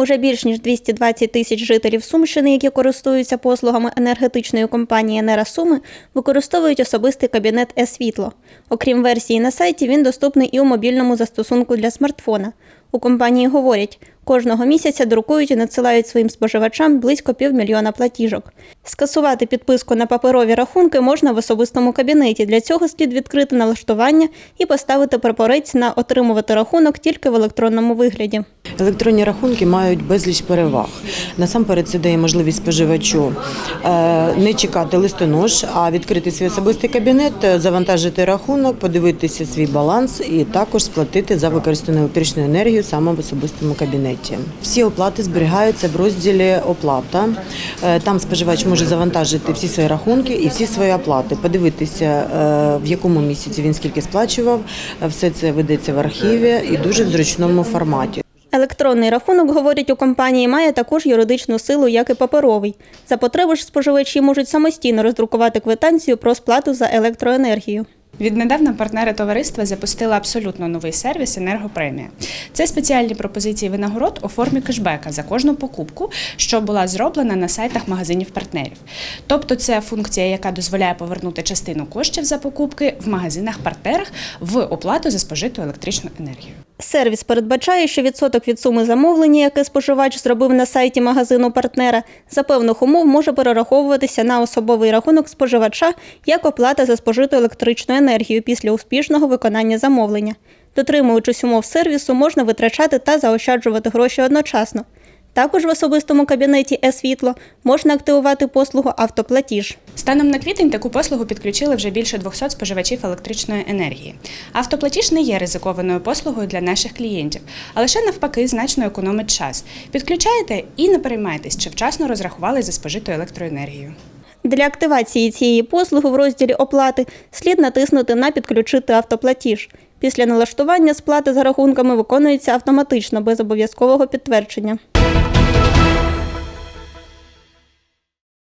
Уже більш ніж 220 тисяч жителів Сумщини, які користуються послугами енергетичної компанії «Енера Суми, використовують особистий кабінет «Е-Світло». Окрім версії на сайті, він доступний і у мобільному застосунку для смартфона. У компанії говорять, кожного місяця друкують і надсилають своїм споживачам близько півмільйона платіжок. Скасувати підписку на паперові рахунки можна в особистому кабінеті. Для цього слід відкрити налаштування і поставити прапорець на отримувати рахунок тільки в електронному вигляді. Електронні рахунки мають безліч переваг. Насамперед це дає можливість споживачу е, не чекати листонож, а відкрити свій особистий кабінет, е, завантажити рахунок, подивитися свій баланс і також сплатити за використану електричну енергію саме в особистому кабінеті. Всі оплати зберігаються в розділі Оплата. Е, Там споживач може завантажити всі свої рахунки і всі свої оплати, подивитися, е, в якому місяці він скільки сплачував. Е, Все це ведеться в архіві і дуже в зручному форматі. Електронний рахунок, говорять у компанії, має також юридичну силу, як і паперовий. За потреби ж споживачі можуть самостійно роздрукувати квитанцію про сплату за електроенергію. Віднедавна партнери товариства запустили абсолютно новий сервіс Енергопремія. Це спеціальні пропозиції винагород у формі кешбека за кожну покупку, що була зроблена на сайтах магазинів партнерів. Тобто, це функція, яка дозволяє повернути частину коштів за покупки в магазинах партнерах в оплату за спожиту електричну енергію. Сервіс передбачає, що відсоток від суми замовлення, яке споживач зробив на сайті магазину партнера, за певних умов може перераховуватися на особовий рахунок споживача як оплата за спожиту електричну енергію після успішного виконання замовлення. Дотримуючись умов сервісу, можна витрачати та заощаджувати гроші одночасно. Також в особистому кабінеті «Е-Світло» можна активувати послугу автоплатіж. Станом на квітень таку послугу підключили вже більше 200 споживачів електричної енергії. Автоплатіж не є ризикованою послугою для наших клієнтів, а лише навпаки значно економить час. Підключаєте і не переймайтесь, чи вчасно розрахували за спожиту електроенергію. Для активації цієї послуги в розділі оплати слід натиснути на Підключити автоплатіж. Після налаштування сплати за рахунками виконується автоматично без обов'язкового підтвердження.